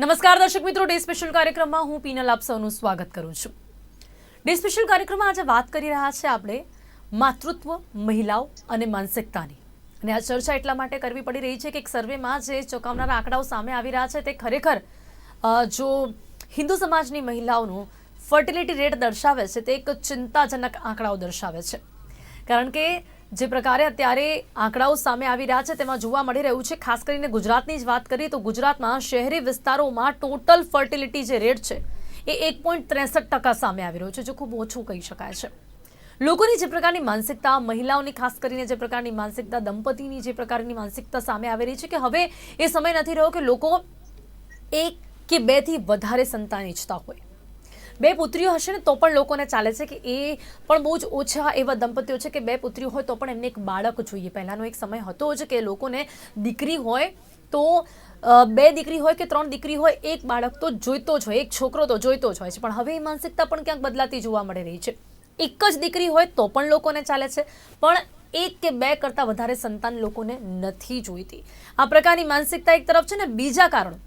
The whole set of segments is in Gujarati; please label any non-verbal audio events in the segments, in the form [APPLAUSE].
નમસ્કાર દર્શક મિત્રો, ડે સ્પેશિયલ કાર્યક્રમમાં હું પીનલ આપ સૌનું સ્વાગત કરું છું. ડે સ્પેશિયલ કાર્યક્રમમાં આજે વાત કરી રહ્યા છે આપણે માતૃત્વ, મહિલાઓ અને માનસિકતાની. અને આ ચર્ચા એટલા માટે કરવી પડી રહી છે કે એક સર્વેમાં જે ચોંકાવનારા આંકડાઓ સામે આવી રહ્યા છે તે ખરેખર જો હિન્દુ સમાજની મહિલાઓનું ફર્ટિલિટી રેટ દર્શાવે છે તે એક ચિંતાજનક આંકડાઓ દર્શાવે છે. કારણ કે જે પ્રકારે અત્યારે આંકડાઓ સામે આવી રહ્યા છે, તેમાં જોવા મળી રહ્યું છે, ખાસ કરીને ગુજરાતની જ વાત કરીએ તો ગુજરાતમાં શહેરી વિસ્તારોમાં ટોટલ ફર્ટિલિટી જે રેટ છે, એ એક પોઈન્ટ ત્રેસઠ ટકા સામે આવી રહ્યો છે, જે ખૂબ ઓછું કહી શકાય છે. લોકોની જે પ્રકારની માનસિકતા, મહિલાઓની ખાસ કરીને જે પ્રકારની માનસિકતા, દંપતીની જે પ્રકારની માનસિકતા સામે આવી રહી છે કે હવે એ સમય નથી રહ્યો કે લોકો એક કે બેથી વધારે સંતાન ઈચ્છતા હોય. બે પુત્રીઓ હશે ને, તો પણ લોકોને ચાલે છે કે એ પણ બહુ જ ઓછા એવા દંપતીઓ છે કે બે પુત્રીઓ હોય તો પણ એમને એક બાળક જોઈએ. પહેલાંનો એક સમય હતો જ કે લોકોને દીકરી હોય તો બે દીકરી હોય કે ત્રણ દીકરી હોય, એક બાળક તો જોઈતો જ હોય, એક છોકરો તો જોઈતો જ હોય છે. પણ હવે એ માનસિકતા પણ ક્યાંક બદલાતી જોવા મળી રહી છે. એક જ દીકરી હોય તો પણ લોકોને ચાલે છે. પણ એક કે બે કરતાં વધારે સંતાન લોકોને નથી જોઈતી. આ પ્રકારની માનસિકતા એક તરફ છે ને, બીજા કારણ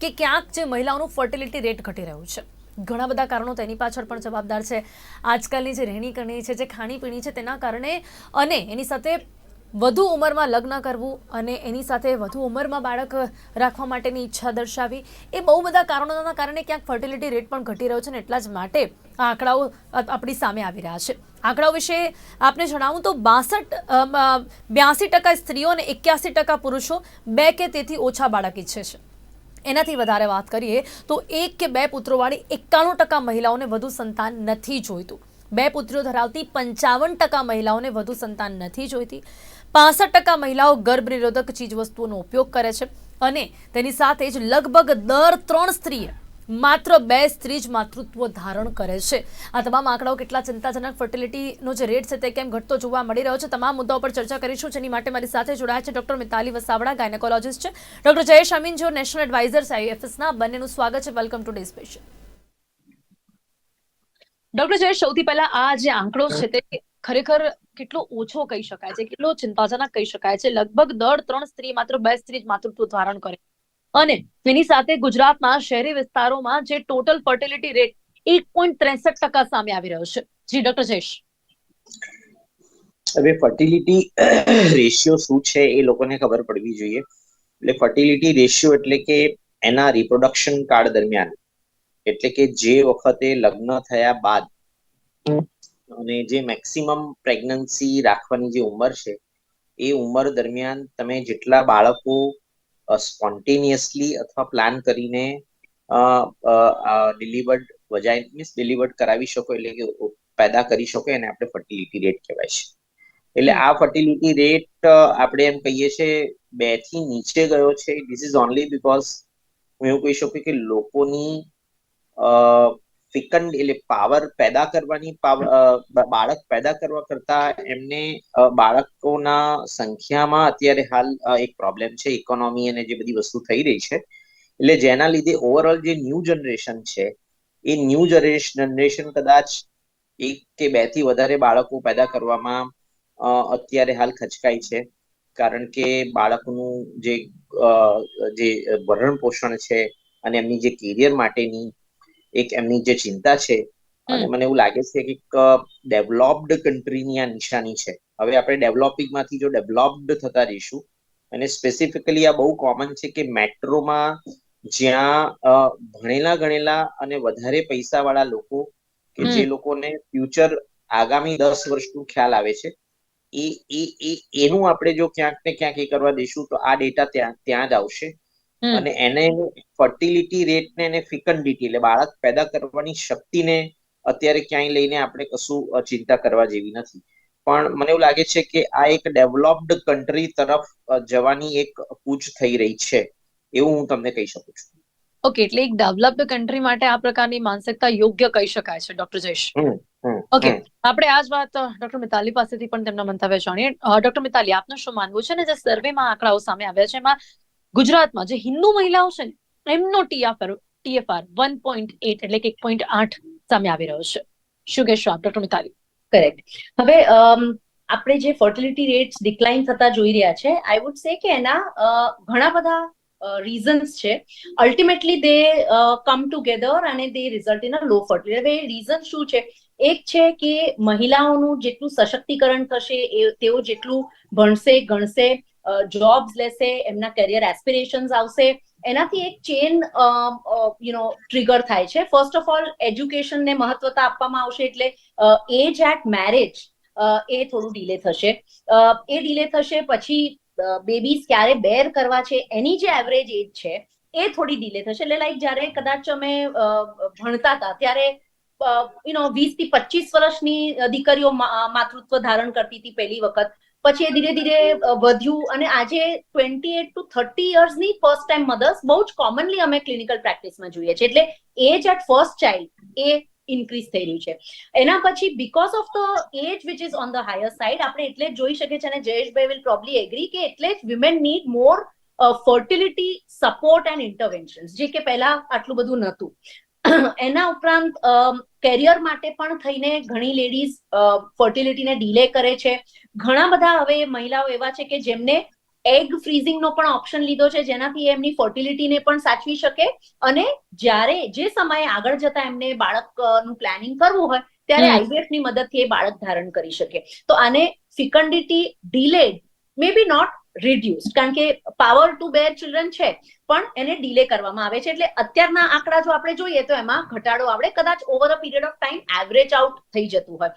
કે ક્યાંક જે મહિલાઓનું ફર્ટિલિટી રેટ ઘટી રહ્યું છે. ઘણા બધા કારણો તેની પાછળ પણ જવાબદાર છે. આજકાલની જે રહેણી કરણી છે, જે ખાણીપીણી છે, તેના કારણે અને એની સાથે વધુ ઉંમરમાં લગ્ન કરવું અને એની સાથે વધુ ઉંમરમાં બાળક રાખવા માટેની ઈચ્છા દર્શાવી, એ બહુ બધા કારણોના કારણે ક્યાંક ફર્ટિલિટી રેટ પણ ઘટી રહ્યો છે ને એટલા જ માટે આ આંકડાઓ આપણી સામે આવી રહ્યા છે. આંકડાઓ વિશે આપને જણાવું તો બાસઠ બ્યાસી ટકા સ્ત્રીઓ અને એક્યાસી ટકા પુરુષો બે કે તેથી ઓછા બાળક ઈચ્છે છે. એનાથી વધારે વાત કરીએ તો એક કે બે પુત્રોવાળી એકાણું ટકા મહિલાઓને વધુ સંતાન નથી જોઈતું. બે પુત્રીઓ ધરાવતી પંચાવન ટકા મહિલાઓને વધુ સંતાન નથી જોઈતી. પાસઠ ટકા મહિલાઓ ગર્ભ નિરોધક ચીજવસ્તુઓનો ઉપયોગ કરે છે અને તેની સાથે જ લગભગ દર ત્રણ સ્ત્રીએ માત્ર બે સ્ત્રી જ માતૃત્વ ધારણ કરે છે. આ તમામ આંકડાઓ કેટલા ચિંતાજનક ફર્ટિલિટીનો જે રેટ છે તે કેમ ઘટતો જોવા મળી રહ્યો છે? તમામ મુદ્દાઓ પર ચર્ચા કરીશું. જેની માટે મારી સાથે જોડાયા છે ડોક્ટર મિતાલી વસાવડા ગાયનેકોલોજીસ્ટ છે. ડોક્ટર જયેશ અમીન જો નેશનલ એડવાઇઝર આઈએફએસના બંનેનું સ્વાગત છે. Welcome today special doctor Jayesh, સૌથી પહેલા આ જે આંકડો છે તે ખરેખર કેટલો ઓછો કહી શકાય છે? કેટલો ચિંતાજનક કહી શકાય છે? લગભગ દર ત્રણ સ્ત્રી માત્ર બે સ્ત્રી જ માતૃત્વ ધારણ કરે. અને એની સાથે ગુજરાતમાં શહેરી વિસ્તારોમાં જે ટોટલ ફર્ટિલિટી રેટ એક પોઈન્ટ ત્રેસઠ ટકા સામે આવી રહ્યો છે. જી ડોક્ટર જયેશ. હવે ફર્ટિલિટી રેશિયો શું છે એ લોકોને ખબર પડવી જોઈએ. એટલે ફર્ટિલિટી રેશિયો એટલે કે એના રિપ્રોડક્શન કાળ દરમિયાન. એટલે કે જે વખતે લગ્ન થયા બાદ અને જે મેક્સિમમ પ્રેગ્નન્સી રાખવાની જે ઉંમર છે, એ ઉંમર દરમિયાન તમે જેટલા બાળકો સ્પોન્ટેનિયસલી અથવા પ્લાન કરીને ડિલિવર્ડ વજાઈ મીન્સ ડિલિવર્ડ કરાવી શકો એટલે કે પેદા કરી શકો એને આપણે ફર્ટિલિટી રેટ કહેવાય છે. એટલે આ ફર્ટિલિટી રેટ આપણે એમ કહીએ છીએ બેથી નીચે ગયો છે. ધીસ ઇઝ ઓનલી બીકોઝ હું એવું કહી શકું કે લોકોની ફિકન્ડ એટલે પાવર પેદા કરવાની બાળક પેદા કરવા કરતા એમને બાળકોના સંખ્યામાં અત્યારે હાલ એક પ્રોબ્લેમ છે ઇકોનોમી અને જે બધી વસ્તુ થઈ રહી છે. એટલે જેના લીધે ઓવરઓલ જે ન્યૂ જનરેશન છે, એ ન્યૂ જનરેશન કદાચ એક કે બેથી વધારે બાળકો પેદા કરવામાં અત્યારે હાલ ખચકાય છે. કારણ કે બાળકનું જે જે ભરણ પોષણ છે અને એમની જે કેરિયર માટેની એક એમની જે ચિંતા છે અને મને એવું લાગે છે કે એક ડેવલપ્ડ કન્ટ્રીની આ નિશાની છે. હવે આપણે ડેવલપિંગમાંથી જો ડેવલપ્ડ થતા રહીશું અને સ્પેસિફિકલી આ બહુ કોમન છે કે મેટ્રોમાં જ્યાં ભણેલા ગણેલા અને વધારે પૈસા વાળા લોકો કે જે લોકોને ફ્યુચર આગામી દસ વર્ષનું ખ્યાલ આવે છે એ એ એ એનું આપણે જો ક્યાંક ને ક્યાંક એ કરવા દઈશું તો આ ડેટા ત્યાં ત્યાં જ આવશે. અને એને ફર્ટિલિટી રેટને અને ફિકન્ડિટી એટલે બાળક પેદા કરવાની શક્તિને અત્યારે ક્યાંય લઈને આપણે કશું ચિંતા કરવા જેવી નથી. પણ મને એવું લાગે છે કે આ એક ડેવલપ્ડ કન્ટ્રી તરફ જવાની એક કૂચ થઈ રહી છે. એવું હું તમને કહી શકું છું. ઓકે એટલે એક ડેવલપ્ડ કન્ટ્રી માટે આ પ્રકારની માનસિકતા યોગ્ય કહી શકાય છે ડોક્ટર જયેશ. ઓકે આપણે આ જ વાત ડોક્ટર મિતાલી પાસેથી પણ તેમના મંતવ્ય જાણીએ. ડોક્ટર મિતાલી આપનું શું માનવું છે ને જે સર્વેમાં આંકડાઓ સામે આવ્યા છે એમાં ગુજરાતમાં જે હિન્દુ મહિલાઓ છે ને, એમનો TFR TFR one point eight એટલે કે એક પોઈન્ટ આઠ સામે આવી રહ્યો છે. શું કહેશો આપ, ડોક્ટર મિતાલી? કરેક્ટ હવે આપણે જે ફર્ટિલિટી રેટ્સ ડિક્લાઇન થતા જોઈ રહ્યા છે આઈ વુડ સે કે એના ઘણા બધા રીઝન્સ છે. અલ્ટિમેટલી દે કમ ટુગેધર અને they result in a low fertility હવે રીઝન શું છે? એક છે કે મહિલાઓનું જેટલું સશક્તિકરણ થશે, એ, તેઓ જેટલું ભણશે, ગણશે જોબ્સ લેશે, એમના કરિયર એસ્પિરેશન્સ આવશે. એનાથી એક ચેન યુ નો ટ્રિગર થાય છે. ફર્સ્ટ ઓફ ઓલ એજ્યુકેશનને મહત્વતા આપવામાં આવશે એટલે એજ એટ મેરેજ એ થોડું ડીલે થશે. એ ડીલે થશે પછી બેબીઝ ક્યારે બેર કરવા છે, એની જે એવરેજ એજ છે, એ થોડી ડીલે થશે. એટલે લાઈક જ્યારે કદાચ અમે ભણતા હતા, ત્યારે યુ નો વીસથી પચીસ વર્ષની દીકરીઓ માતૃત્વ ધારણ કરતી હતી પહેલી વખત. પછી એ ધીરે ધીરે વધ્યું અને આજે ટ્વેન્ટી એટ ટુ થર્ટી યર્સની ફર્સ્ટ ટાઈમ મધર્સ બહુ જ કોમનલી અમે ક્લિનિકલ પ્રેક્ટિસમાં જોઈએ છીએ. એટલે એજ એટ ફર્સ્ટ ચાઇલ્ડ એ ઇન્ક્રીઝ થઈ રહ્યું છે. એના પછી because of the age which is on the higher side આપણે એટલે જ જોઈ શકીએ છીએ અને જયેશભાઈ વિલ પ્રોબ્લી એગ્રી કે એટલે જ women need more fertility support and intervention જે કે પહેલા આટલું બધું નહોતું. [COUGHS] એના ઉપરાંત કેરિયર માટે પણ થઈને ઘણી લેડીઝ ફર્ટિલિટીને ડીલે કરે છે. ઘણા બધા હવે મહિલાઓ એવા છે કે જેમને એગ ફ્રીઝિંગનો પણ ઓપ્શન લીધો છે જેનાથી એમની ફર્ટિલિટીને પણ સાચવી શકે. અને જ્યારે જે સમયે આગળ જતા એમને બાળકનું પ્લાનિંગ કરવું હોય ત્યારે આઈવીએફની મદદથી એ બાળક ધારણ કરી શકે. તો આને fecundity delay may be not reduce કારણ કે પાવર ટુ બેર ચિલ્ડ્રન છે પણ એને ડીલે કરવામાં આવે છે. એટલે અત્યારના આંકડા જો આપણે જોઈએ તો એમાં ઘટાડો આવડે કદાચ over a period of time average out થઈ જતું હોય.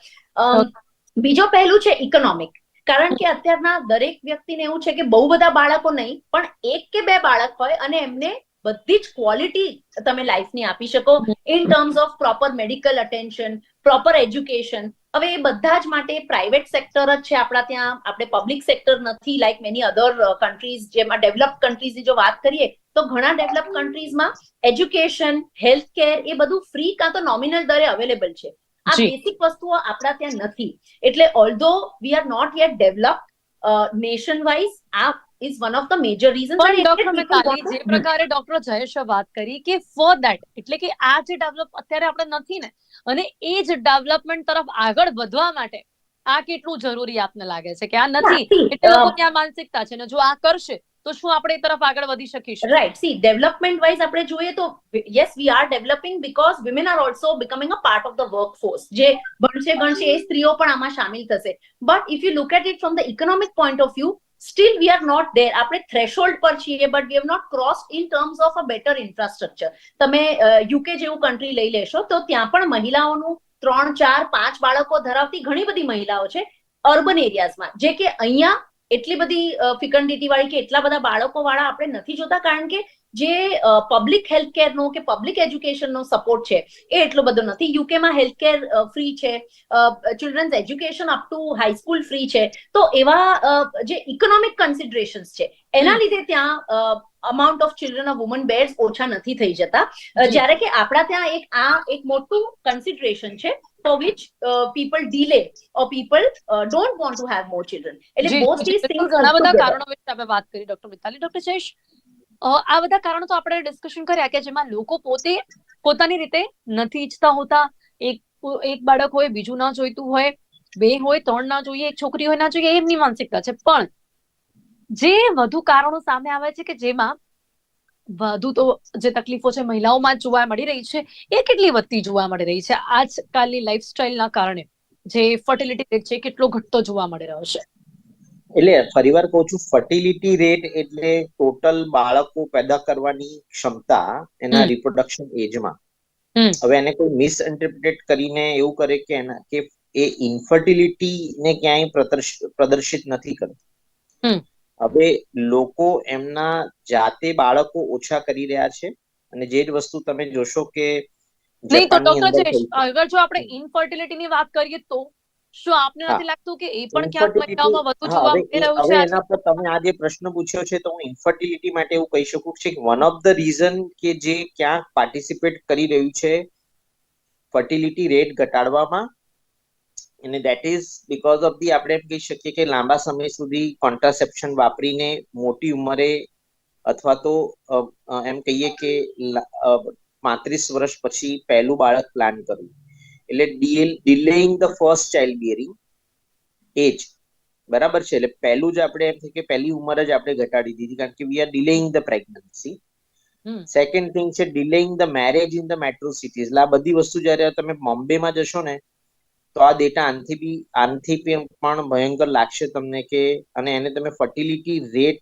બીજો પહેલું છે ઇકોનોમિક કારણ કે અત્યારના દરેક વ્યક્તિને એવું છે કે બહુ બધા બાળકો નહીં પણ એક કે બે બાળક હોય અને એમને બધી જ ક્વોલિટી તમે લાઈફની આપી શકો. In terms of proper medical attention proper education હવે એ બધા જ માટે પ્રાઇવેટ સેક્ટર જ છે આપણા ત્યાં. આપણે પબ્લિક સેક્ટર નથી લાઈક મેની અધર કન્ટ્રીઝ જેમાં ડેવલપ કન્ટ્રીઝની જો વાત કરીએ તો ઘણા ડેવલપ કન્ટ્રીઝમાં એજ્યુકેશન હેલ્થ કેર એ બધું ફ્રી કાં તો નોમિનલ દરે અવેલેબલ છે. આ બેસિક વસ્તુઓ આપણા ત્યાં નથી. એટલે although we are not yet develop nation wise આ is one of the major reason પણ ડોક્ટર મિતાલી જે પ્રકારે ડોક્ટર જયેશે વાત કરી કે ફોર ધેટ એટલે કે આ જે ડેવલપ અત્યારે આપણે નથી ને અને એ જ ડેવલપમેન્ટ તરફ આગળ વધવા માટે આ કેટલું જરૂરી આપને લાગે છે કે આ નથી? એટલે લોકો ત્યાં માનસિકતા છે ને જો આ કરશે તો શું આપણે એ તરફ આગળ વધી શકીશું? રાઈટ સી ડેવલપમેન્ટ વાઇઝ આપણે જોઈએ તો yes we are developing because women are also becoming a part of the work force જે ભણશે ગણશે એ સ્ત્રીઓ પણ આમાં સામેલ થશે. But if you look at it from the economic point of view still we are not there આપણે થ્રેશોલ્ડ પર છીએ but we have not cross in terms of a better infrastructure તમે યુકે જેવું કન્ટ્રી લઈ લેશો, તો ત્યાં પણ મહિલાઓનું ત્રણ, ચાર, પાંચ બાળકો ધરાવતી ઘણી બધી મહિલાઓ છે અર્બન એરિયાઝમાં જે કે અહીંયા એટલી બધી ફિકન્ડિટી વાળી કે એટલા બધા બાળકો વાળા આપણે નથી જોતા, કારણ કે જે પબ્લિક હેલ્થ કેરનો કે પબ્લિક એજ્યુકેશનનો સપોર્ટ છે એ એટલો બધો નથી. યુકેમાં હેલ્થ કેર ફ્રી છે. Children's education up to high school free છે. તો એવા જે ઇકોનોમિક કન્સિડરેશન્સ છે એના લીધે ત્યાં amount of children of woman bears ઓછા નથી થઈ જતા. જ્યારે કે આપણા ત્યાં એક આ એક મોટું કન્સિડરેશન છે for which uh, people delay or people uh, don't want to have more children. એટલે both these things ઘણા બધા કારણો વિશે આપણે વાત કરી ડોક્ટર મિતાલી. ડોક્ટર જયેશ? આ બધા કારણો તો આપણે ડિસ્કશન કર્યા કે જેમાં લોકો પોતે પોતાની રીતે નથી ઈચ્છતા હોતા. એક એક બાળક હોય, બીજું ના જોઈતું હોય, બે હોય, ત્રણ ના જોઈએ, એક છોકરી હોય, ના જોઈએ, એમની માનસિકતા છે. પણ જે વધુ કારણો સામે આવે છે કે જેમાં વધુ તો જે તકલીફો છે મહિલાઓમાં જોવા મળી રહી છે, એ કેટલી વધતી જોવા મળી રહી છે. આજકાલની લાઈફસ્ટાઈલના કારણે જે ફર્ટિલિટી રેટ છે કેટલો ઘટતો જોવા મળી રહ્યો છે. એટલે ફરીવાર કહું છું ફર્ટિલિટી રેટ એટલે ટોટલ બાળકો પેદા કરવાની ક્ષમતા એના રિપ્રોડક્શન એજમાં હવે એને કોઈ મિસઇન્ટરપ્રિટેટ કરીને એવું કરે કે એના કે એ ઇન્ફર્ટિલિટી ને ક્યાંય પ્રદર્શિત નથી કરતું. હવે લોકો એમના જાતે બાળકો ઓછા કરી રહ્યા છે અને જે જ વસ્તુ તમે જોશો કે નહીં તો ડોક્ટર અગર જો આપણે ઇન્ફર્ટિલિટી ની વાત કરીએ તો શું આપને નથી લાગતું કે એ પણ ક્યાંક મહિલાઓમાં વધુ જોવા મળી રહ્યું છે? એના પર તમે આ જે પ્રશ્ન પૂછ્યો છે તો હું ઇન્ફર્ટિલિટી માટે એવું કહી શકું છું કે વન ઓફ ધ રીઝન કે જે ક્યાંક પાર્ટિસિપેટ કરી રહ્યું છે ફર્ટિલિટી રેટ ઘટાડવામાં અને that is because of the આપણે એમ કહી શકીએ કે લાંબા સમય સુધી કોન્ટ્રાસેપ્શન વાપરીને મોટી ઉંમરે અથવા તો એમ કહીએ કે પાંત્રીસ વર્ષ પછી પહેલું બાળક પ્લાન કરવું એટલે delaying the first child bearing age બરાબર છે? એટલે પહેલું જ આપણે એમ કે પહેલી ઉંમર જ આપણે ઘટાડી દીધી કારણ કે we are delaying the pregnancy second thing છે delaying the marriage in the metro cities એટલે આ બધી વસ્તુ જ્યારે તમે બોમ્બેમાં જશો ને તો આ ડેટા આનથી બી આનથી પણ ભયંકર લાગશે તમને કે અને એને તમે ફર્ટિલિટી રેટ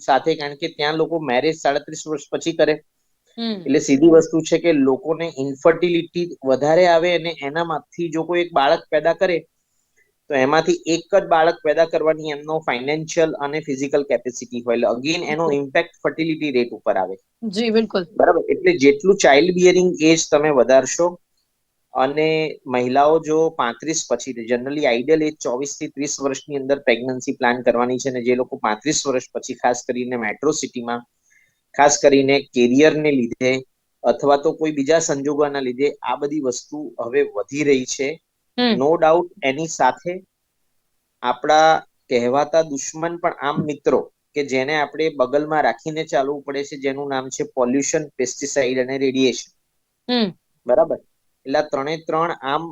સાથે કારણ કે ત્યાં લોકો મેરેજ સાડત્રીસ વર્ષ પછી કરે. એટલે સીધી વસ્તુ છે કે લોકોને ઇન્ફર્ટિલિટી વધારે આવે અને એનામાંથી જો કોઈ એક બાળક પેદા કરે તો એમાંથી એક જ બાળક પેદા કરવાની એમનો ફાઇનાન્શિયલ અને ફિઝિકલ કેપેસિટી હોય. એટલે અગેન એનો ઇમ્પેક્ટ ફર્ટિલિટી રેટ ઉપર આવે. જી બિલકુલ. બરાબર? એટલે જેટલું ચાઇલ્ડ બિયરિંગ એજ તમે વધારશો અને મહિલાઓ જો પાંત્રીસ પછી જનરલી આઈડિયલ એજ ચોવીસથી ત્રીસ વર્ષની અંદર પ્રેગ્નન્સી પ્લાન કરવાની છે અને જે લોકો પાંત્રીસ વર્ષ પછી ખાસ કરીને મેટ્રો સિટીમાં ખાસ કરીને કેરિયરને લીધે અથવા તો કોઈ બીજા સંજોગોના લીધે આ બધી વસ્તુ હવે વધી રહી છે. નો ડાઉટ એની સાથે આપણા કહેવાતા દુશ્મન પણ આમ મિત્રો કે જેને આપણે બગલમાં રાખીને ચાલવું પડે છે જેનું નામ છે પોલ્યુશન પેસ્ટિસાઇડ અને રેડિયેશન બરાબર? એટલે ત્રણે ત્રણ આમ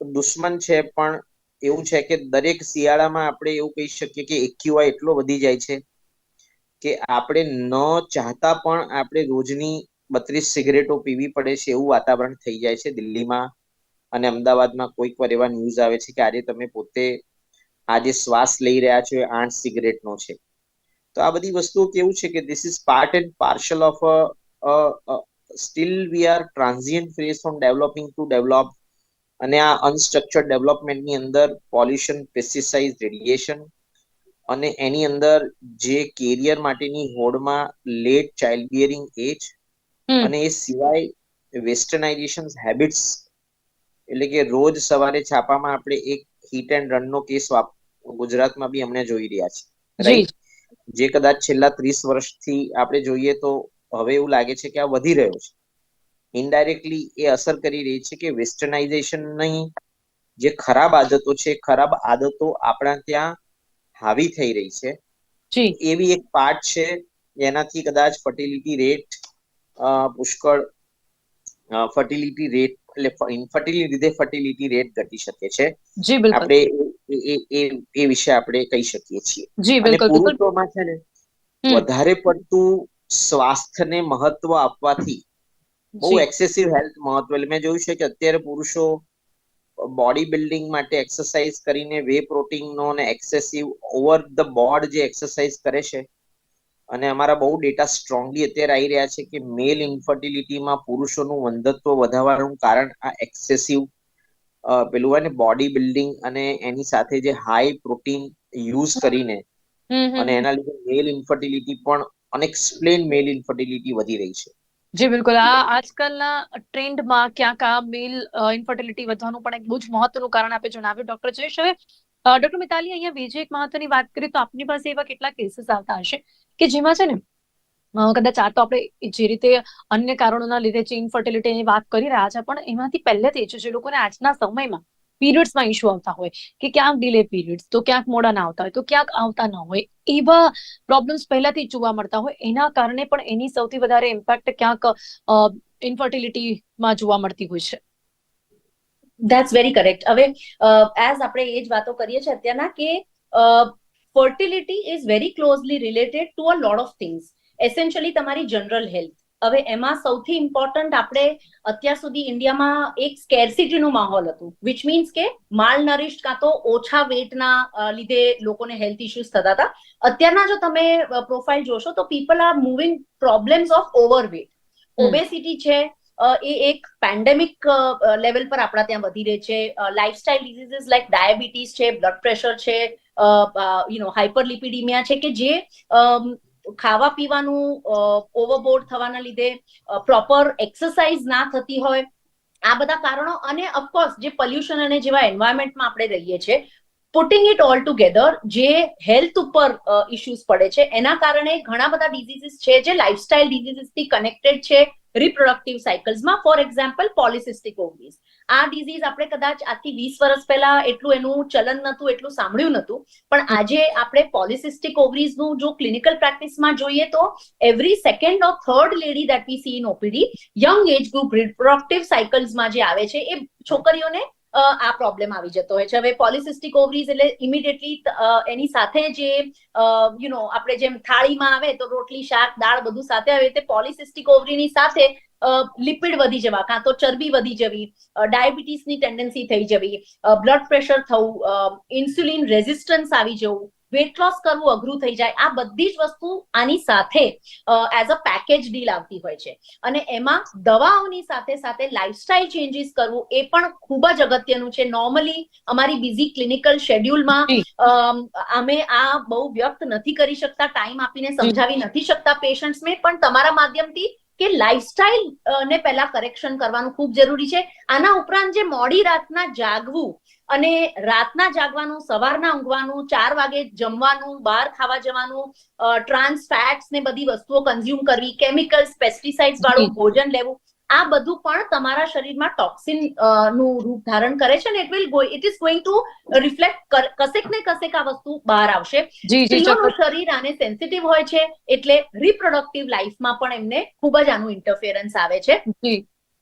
દુશ્મન છે પણ એવું છે કે દરેક શિયાળામાં આપણે એવું કહી શકીએ કે એક્યુઆઈ એટલો વધી જાય છે કે આપણે ન ચાહતા પણ આપણે રોજની બત્રીસ સિગરેટો પીવી પડે છે એવું વાતાવરણ થઈ જાય છે દિલ્હીમાં. અને અમદાવાદમાં કોઈક વાર એવા ન્યૂઝ આવે છે કે આજે તમે પોતે આજે શ્વાસ લઈ રહ્યા છો એ આઠ સિગરેટનો છે. તો આ બધી વસ્તુઓ કેવું છે કે this is part and parcel of still we are transient phase from developing to develop અને આ અનસ્ટ્રક્ચર્ડ ડેવલપમેન્ટની અંદર પોલ્યુશન પેસ્ટિસાઇડ રેડિયેશન અને એની અંદર જે કેરિયર માટેની હોડમાં લેટ ચાઇલ્ડ બિયરિંગ એજ અને એ સિવાય વેસ્ટર્નાઇઝેશન હેબિટ્સ એટલે કે રોજ સવારે છાપામાં આપણે એક હિટ એન્ડ રન નો કેસ ગુજરાતમાં બી અમને જોઈ રહ્યા છે રાઈટ? જે કદાચ છેલ્લા ત્રીસ વર્ષથી આપણે જોઈએ તો હવે એવું લાગે છે કે આ વધી રહ્યો છે. ઇનડાયરેક્ટલી એ અસર કરી રહી છે કે વેસ્ટર્નાઇઝેશનની જે ખરાબ આદતો છે ખરાબ આદતો આપણા ત્યાં હાવી થઈ રહી છે. એવી એક પાર્ટ છે જેનાથી કદાચ ફર્ટિલિટી રેટ પુષ્કળ ફર્ટિલિટી રેટ એટલે ઇન્ફર્ટિલિટી લીધે ફર્ટિલિટી રેટ ઘટી શકે છે. જી બિલકુલ. આપણે એ- એ વિશે આપણે કહી શકીએ છીએ. જી બિલકુલ પુરુષોમાં છે ને વધારે પડતું સ્વાસ્થ્યને મહત્વ આપવાથી બહુ એક્સેસિવ હેલ્થ મહત્વ એટલે મેં જોયું છે કે અત્યારે પુરુષો બોડી બિલ્ડિંગ માટે એક્સરસાઇઝ કરીને વે પ્રોટીનનો અને એક્સેસિવ ઓવર ધ બોર્ડ જે એક્સરસાઇઝ કરે છે અને અમારા બહુ ડેટા સ્ટ્રોંગલી અત્યારે આવી રહ્યા છે કે મેલ ઇન્ફર્ટિલિટીમાં પુરુષોનું વંધત્વ વધારવાનું કારણ આ એક્સેસિવ પેલું હોય ને બોડી બિલ્ડિંગ અને એની સાથે જે હાઈ પ્રોટીન યુઝ કરીને અને એના લીધે મેલ ઇન્ફર્ટિલિટી પણ અનએક્સપ્લેન મેલ ઇન્ફર્ટિલિટી વધી રહી છે. જી, બિલકુલ. આ આજકાલના ટ્રેન્ડમાં ક્યાંક આ મેલ ઇન્ફર્ટિલિટી વધવાનું પણ એક બહુ જ મહત્વનું કારણ આપે જણાવ્યું ડોક્ટર જયેશ. હવે ડોક્ટર મિતાલી, અહીંયા બીજી એક મહત્વની વાત કરીએ તો આપની પાસે એવા કેટલા કેસીસ આવતા હશે કે જેમાં છે ને કદાચ આ તો આપણે જે રીતે અન્ય કારણોના લીધે જે ઇન્ફર્ટિલિટીની વાત કરી રહ્યા છે, પણ એમાંથી પહેલેથી જ જે લોકોને આજના સમયમાં પીરિયડ્સમાં ઇશ્યુ આવતા હોય કે ક્યાંક ડિલે પીરિયડ્સ, તો ક્યાંક મોડા ના આવતા હોય, તો ક્યાંક આવતા ન હોય, એવા પ્રોબ્લેમ્સ પહેલાથી જોવા મળતા હોય. એના કારણે પણ એની સૌથી વધારે ઇમ્પેક્ટ ક્યાંક ઇન્ફર્ટિલિટીમાં જોવા મળતી હોય છે. ધેટ્સ વેરી કરેક્ટ હવે એઝ આપણે એ જ વાતો કરીએ છીએ અત્યારના કે fertility is very closely related to a lot of things essentially તમારી જનરલ હેલ્થ હવે એમાં સૌથી ઇમ્પોર્ટન્ટ આપણે અત્યાર સુધી ઇન્ડિયામાં એક સ્કેરસિટીનું માહોલ હતું વિચ મીન્સ કે માલ નરિશ્ડ કાં તો ઓછા વેટના લીધે લોકોને હેલ્થ ઇશ્યુઝ થતા હતા. અત્યારના જો તમે પ્રોફાઇલ જોશો તો people are moving problems of overweight obesity છે એ એક પેન્ડેમિક લેવલ પર આપણા ત્યાં વધી રહી છે. લાઇફસ્ટાઇલ ડિઝીઝીસ લાઈક ડાયાબિટીસ છે બ્લડ પ્રેશર છે યુ નો હાઇપરલિપિડિમિયા છે કે જે ખાવા પીવાનું ઓવરબોર્ડ થવાના લીધે પ્રોપર એક્સરસાઇઝ ના થતી હોય, આ બધા કારણો અને ઓફકોર્સ જે પોલ્યુશન અને જેવા એન્વાયરમેન્ટમાં આપણે રહીએ છીએ પુટિંગ ઇટ ઓલ ટુગેધર જે હેલ્થ ઉપર ઇશ્યુઝ પડે છે, એના કારણે ઘણા બધા ડિઝીઝીસ છે જે લાઇફસ્ટાઇલ ડિઝીઝીસથી કનેક્ટેડ છે રિપ્રોડક્ટિવ સાયકલ્સમાં ફોર એક્ઝામ્પલ પોલિસિસ્ટિક ઓવરીઝ આ ડિઝીઝ આપણે કદાચ આજથી વીસ વર્ષ પહેલા એટલું એનું ચલન નતું એટલું સાંભળ્યું નતું પણ આજે આપણે પોલિસિસ્ટિક ઓવરીઝનું જો ક્લિનિકલ પ્રેક્ટિસમાં જોઈએ તો every second of third lady that we see in OPD young age group reproductive સાયકલ્સમાં જે આવે છે, એ છોકરીઓને આ પ્રોબ્લેમ આવી જતો હોય છે. હવે પોલિસિસ્ટિક ઓવરીઝ એટલે ઇમિડિયેટલી એની સાથે જે યુ નો આપણે જેમ થાળીમાં આવે તો રોટલી, શાક, દાળ બધું સાથે આવે તે પોલિસિસ્ટિક ઓવરીની સાથે લિપિડ વધી જવા કાં તો ચરબી વધી જવી ડાયાબિટીસની ટેન્ડન્સી થઈ જવી બ્લડ પ્રેશર થવું ઇન્સ્યુલિન રેઝિસ્ટન્સ આવી જવું વેટ લોસ કરવું અઘરું થઈ જાય. આ બધી જ વસ્તુ આની સાથે એઝ અ પેકેજ ડીલ આવતી હોય છે. અને એમાં દવાઓની સાથે સાથે લાઇફસ્ટાઇલ ચેન્જીસ કરવું એ પણ ખૂબ જ અગત્યનું છે. નોર્મલી અમારી બિઝી ક્લિનિકલ શેડ્યુલમાં અમે આ બહુ વ્યક્ત નથી કરી શકતા ટાઈમ આપીને સમજાવી નથી શકતા પેશન્ટ્સને પણ તમારા માધ્યમથી કે લાઇફસ્ટાઇલ ને પહેલા કરેક્શન કરવાનું ખૂબ જરૂરી છે. આના ઉપરાંત જે મોડી રાતના જાગવું અને રાતના જાગવાનું સવારના ઊંઘવાનું ચાર વાગે જમવાનું બહાર ખાવા જવાનું ટ્રાન્સ ફેટ્સ ને બધી વસ્તુઓ કન્ઝ્યુમ કરવી કેમિકલ્સ પેસ્ટિસાઇડ્સ વાળું ભોજન લેવું આ બધું પણ તમારા શરીરમાં ટોક્સિનનું રૂપ ધારણ કરે છે ને it will go it is going to reflect કસેક ને કસેક આ વસ્તુ બહાર આવશે. સ્ત્રીઓનું શરીર આને સેન્સિટિવ હોય છે એટલે રિપ્રોડક્ટિવ લાઈફમાં પણ એમને ખૂબ જ આનું ઇન્ટરફેરન્સ આવે છે.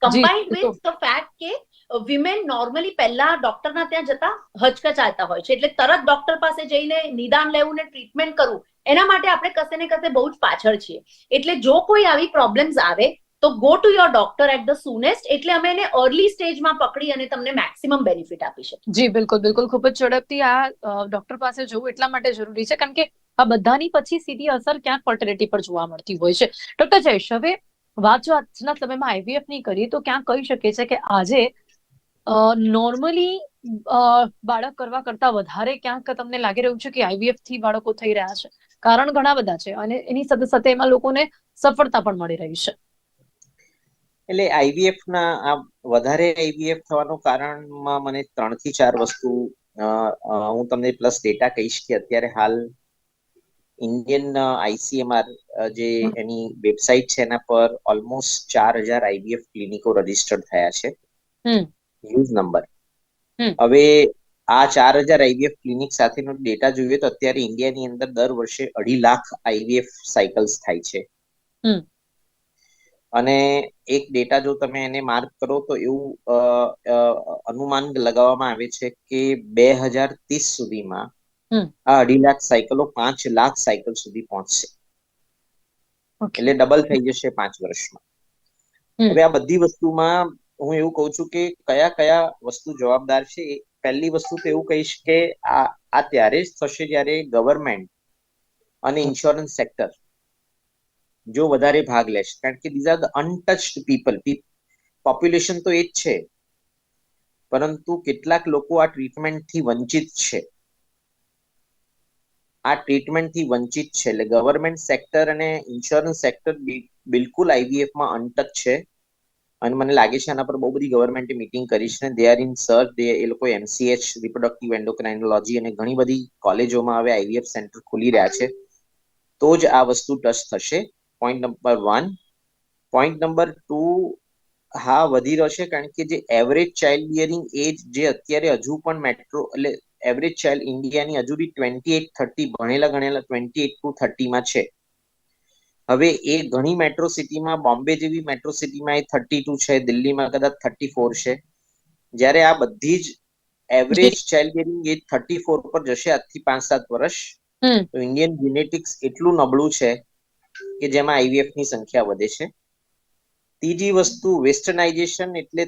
કમ્બાઇન્ડ વિથ ધ ફેક્ટ કે વિમેન નોર્મલી પહેલા ડોક્ટરના ત્યાં જતા હચકચાતા હોય છે. એટલે તરત ડોક્ટર પાસે જઈને નિદાન લેવું ને ટ્રીટમેન્ટ કરવું, એના માટે આપણે કશે ને કશે બહુ જ પાછળ છીએ. એટલે જો કોઈ આવી પ્રોબ્લેમ્સ આવે, તો go to your doctor at the soonest એટલે અમે એને અર્લી સ્ટેજમાં પકડી અને તમને મેક્સિમમ બેનિફિટ આપી શકીએ. જી, બિલકુલ બિલકુલ. ખૂબ જ ઝડપથી આ ડોક્ટર પાસે જવું એટલા માટે જરૂરી છે, કારણ કે આ બધાની પછી સીધી અસર ક્યાંક ફર્ટિલિટી પર જોવા મળતી હોય છે. ડોક્ટર જયેશ હવે વાત જો આજના સમયમાં આઈવીએફની કરીએ તો ક્યાં કહી શકે છે કે આજે નોર્મલી બાળક કરવા કરતા વધારે ક્યાંક તમને લાગી રહ્યું છે કે આઈવીએફથી બાળકો થઈ રહ્યા છે. કારણ ઘણા બધા છે અને એની સાથે સાથે એમાં લોકોને સફળતા પણ મળી રહી છે. એટલે આઈવીએફ ના આ વધારે આઈવીએફ થવાનું કારણમાં મને ત્રણથી ચાર વસ્તુ હું તમને પ્લસ ડેટા કહીશ કે અત્યારે હાલ ઇન્ડિયન આઈસીએમઆર જે એની વેબસાઇટ છે એના પર ઓલમોસ્ટ ચાર હજાર આઈવીએફ ક્લિનિકો રજીસ્ટર્ડ થયા છે. હમ. યુઝ નંબર હવે આ ચાર હજાર આઈવીએફ ક્લિનિક સાથેનો ડેટા જોઈએ તો અત્યારે ઇન્ડિયાની અંદર દર વર્ષે અઢી લાખ આઈવીએફ સાયકલ્સ થાય છે. અને એક ડેટા જો તમે એને માર્ક કરો તો એવું અનુમાન લગાવવામાં આવે છે કે બે હજાર ત્રીસ સુધીમાં આ અઢી લાખ સાયકલો પાંચ લાખ સાયકલ સુધી પહોંચશે. એટલે ડબલ થઈ જશે પાંચ વર્ષમાં. હવે આ બધી વસ્તુમાં હું એવું કહું છું કે કયા કયા વસ્તુ જવાબદાર છે પહેલી વસ્તુ તો એવું કહીશ કે આ આ ત્યારે જ થશે જ્યારે ગવર્મેન્ટ અને ઇન્સ્યોરન્સ સેક્ટર જો વધારે ભાગ લેશે. કારણ કે these are the untouched people population તો એ જ છે. પરંતુ કેટલાક લોકો આ ટ્રીટમેન્ટથી વંચિત છે. આ ટ્રીટમેન્ટથી વંચિત છે. એટલે ગવર્મેન્ટ સેક્ટર અને ઇન્સ્યોરન્સ સેક્ટર બિલકુલ આઈવીએફમાં અનટચ છે. અને મને લાગે છે આના પર બહુ બધી ગવર્મેન્ટે મીટિંગ કરી છે. They are in search they એ લોકો એમસીએચ રિપ્રોડક્ટિવ એન્ડોક્રાઇનોલોજી અને ઘણી બધી કોલેજોમાં હવે આઈવીએફ સેન્ટર ખુલી રહ્યા છે. તો જ આ વસ્તુ ટચ થશે. Point number one point number two હા, વધી રહ્યો છે કારણ કે જે એવરેજ ચાઇલ્ડ બિયરિંગ એજ જે અત્યારે હજુ પણ મેટ્રો એટલે એવરેજ ચાઇલ્ડ ઇન્ડિયાની હજુ બી ટ્વેન્ટી એટ થર્ટી ભણેલા ગણેલા ટ્વેન્ટી એટ ટુ થર્ટીમાં છે. હવે એ ઘણી મેટ્રો સિટીમાં બોમ્બે જેવી મેટ્રો સિટીમાં એ થર્ટી ટુ છે દિલ્હીમાં કદાચ થર્ટી ફોર છે. જ્યારે આ બધી જ average child bearing age thirty four પર જશે આજથી પાંચ સાત વર્ષ. તો ઇન્ડિયન જીનેટિક્સ એટલું નબળું છે કે જેમાં આઈવીએફની સંખ્યા વધે છે. ત્રીજી વસ્તુ વેસ્ટર્નાઇઝેશન એટલે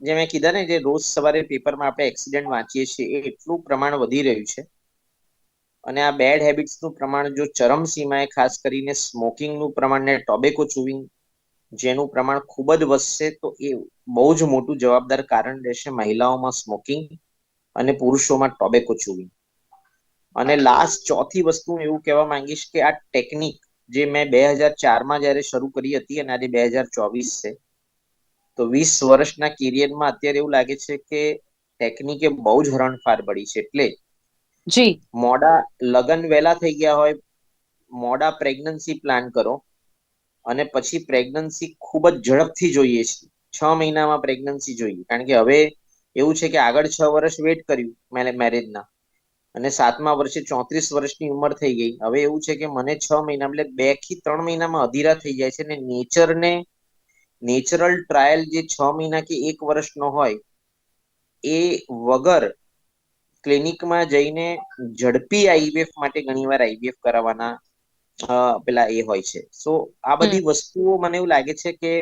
જે મેં કીધા ને જે રોજ સવારે પેપરમાં આપણે એક્સિડન્ટ વાંચીએ છીએ એ એટલું પ્રમાણ વધી રહ્યું છે. અને આ બેડ હેબિટ્સનું પ્રમાણ જો ચરમસીમાએ ખાસ કરીને સ્મોકિંગનું પ્રમાણ ને ટોબેકો ચુવિંગ જેનું પ્રમાણ ખૂબ જ વધશે તો એ બહુ જ મોટું જવાબદાર કારણ રહેશે મહિલાઓમાં સ્મોકિંગ અને પુરુષોમાં ટોબેકો ચુવિંગ અને લાસ્ટ ચોથી વસ્તુ એવું કહેવા માંગીશ કે આ ટેકનિક જે મેં બે હજાર ચારમાં જ્યારે શરૂ કરી હતી અને આજે બે હજાર ચોવીસ છે, તો વીસ વર્ષના કિરિયરમાં અત્યારે એવું લાગે છે કે ટેકનિકે બહુ જ હરણફાર પડી છે. એટલે જી. મોડા લગન વહેલા થઈ ગયા હોય, મોડા પ્રેગ્નન્સી પ્લાન કરો, અને પછી પ્રેગ્નન્સી ખૂબ જ ઝડપથી જોઈએ છે. છ મહિનામાં પ્રેગ્નન્સી જોઈએ. કારણ કે હવે એવું છે કે આગળ છ વર્ષ વેટ કર્યું મેરેજના અને સાતમા વર્ષે ચોત્રીસ વર્ષની ઉંમર થઈ ગઈ. હવે એવું છે કે મને છ મહિના એટલે બેથી ત્રણ મહિનામાં અધીરા થઈ જાય છે ને નેચરને નેચરલ ટ્રાયલ જે છ મહિના કે એક વર્ષનો હોય, એ વગર ક્લિનિકમાં જઈને ઝડપી આઈવીએફ માટે ઘણીવાર આઈવીએફ કરાવવાના પેલા એ હોય છે. સો આ બધી વસ્તુઓ મને એવું લાગે છે કે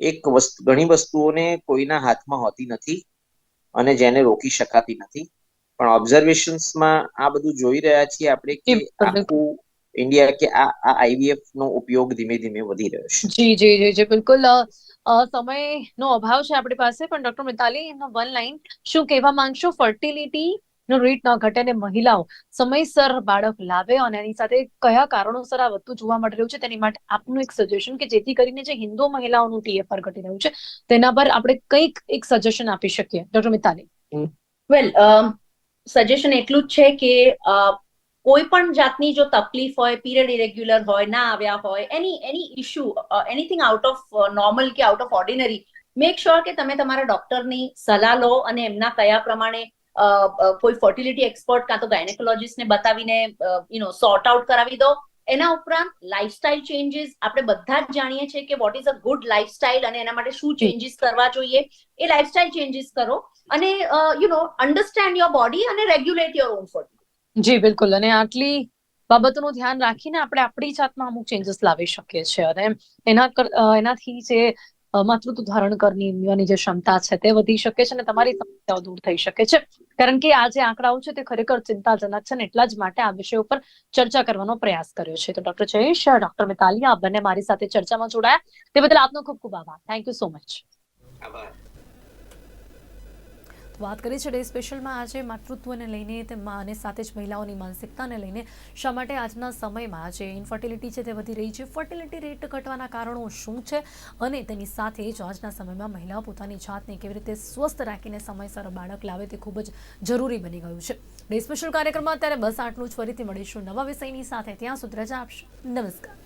એક વસ્તુ ઘણી વસ્તુઓને કોઈના હાથમાં હોતી નથી અને જેને રોકી શકાતી નથી. પણ ઓબ્ઝર્વેશન્સમાં આ બધું જોઈ રહ્યા છીએ આપણે કે. આખું ઇન્ડિયા કે આ આઈવીએફ નો ઉપયોગ ધીમે ધીમે વધી રહ્યો છે. જી જી જી બિલકુલ. સમયનો અભાવ છે આપણી પાસે, પણ ડોક્ટર મિતાલી વન લાઈન શું કહેવા માંગશો? ફર્ટિલિટી નો રેટ ન ઘટે અને મહિલાઓ, સમયસર બાળક લાવે અને એની સાથે કયા કારણોસર આ વધતું જોવા મળી રહ્યું છે? તેની માટે આપનું એક સજેશન કે જેથી કરીને જે હિન્દુ મહિલાઓનું ટીએફઆર ઘટી રહ્યું છે, તેના પર આપણે કંઈક એક સજેશન આપી શકીએ. ડોક્ટર મિતાલી. વેલ સજેશન એટલું જ છે કે કોઈ પણ જાતની જો તકલીફ હોય પીરિયડ ઇરેગ્યુલર હોય, ના આવ્યા હોય any any issue anything out of normal કે out of ordinary make sure કે તમે તમારા ડોક્ટરની સલાહ લો અને એમના કયા પ્રમાણે કોઈ ફર્ટિલિટી એક્સપર્ટ કાં તો ગાયનેકોલોજીસ્ટને બતાવીને યુ નો સોર્ટ આઉટ કરાવી દો. એના ઉપરાંત લાઇફસ્ટાઇલ ચેન્જીસ આપણે બધા જ જાણીએ છીએ કે what is a good lifestyle અને એના માટે શું ચેન્જીસ કરવા જોઈએ. એ લાઇફસ્ટાઇલ ચેન્જીસ કરો અને you know understand your body અને રેગ્યુલેટ યોર ઓન ફર્ટિલિટી જી, બિલકુલ. અને આટલી બાબતોનું ધ્યાન રાખીને આપણે આપણી જાતમાં અમુક ચેન્જીસ લાવી શકીએ છીએ. અને એના એનાથી જે માતૃત્વ ધારણ કરવાની જે ક્ષમતા છે તે વધી શકે છે અને તમારી સમસ્યાઓ દૂર થઈ શકે છે. કારણ કે આ જે આંકડાઓ છે તે ખરેખર ચિંતાજનક છે અને એટલા જ માટે આ વિષય ઉપર ચર્ચા કરવાનો પ્રયાસ કર્યો છે. તો ડોક્ટર જયેશ, ડોક્ટર મિતાલી, આ બંને મારી સાથે ચર્ચામાં જોડાયા. તે બદલ આપનો ખૂબ ખૂબ આભાર. થેન્ક યુ સો મચ આભાર. વાત કરી છે ડે સ્પેશિયલમાં આજે માતૃત્વને લઈને તેમાં અને સાથે જ મહિલાઓની માનસિકતાને લઈને શા માટે આજના સમયમાં જે ઇન્ફર્ટિલિટી છે તે વધી રહી છે ફર્ટિલિટી રેટ ઘટવાના કારણો શું છે અને તેની સાથે જ આજના સમયમાં મહિલાઓ પોતાની જાતને કેવી રીતે સ્વસ્થ રાખીને સમયસર બાળક લાવે તે ખૂબ જ જરૂરી બની ગયું છે. ડે સ્પેશિયલ કાર્યક્રમમાં અત્યારે બસ આટલું જ. ફરીથી મળીશું નવા વિષયની સાથે. ત્યાં સુધી રજા આપશો. નમસ્કાર.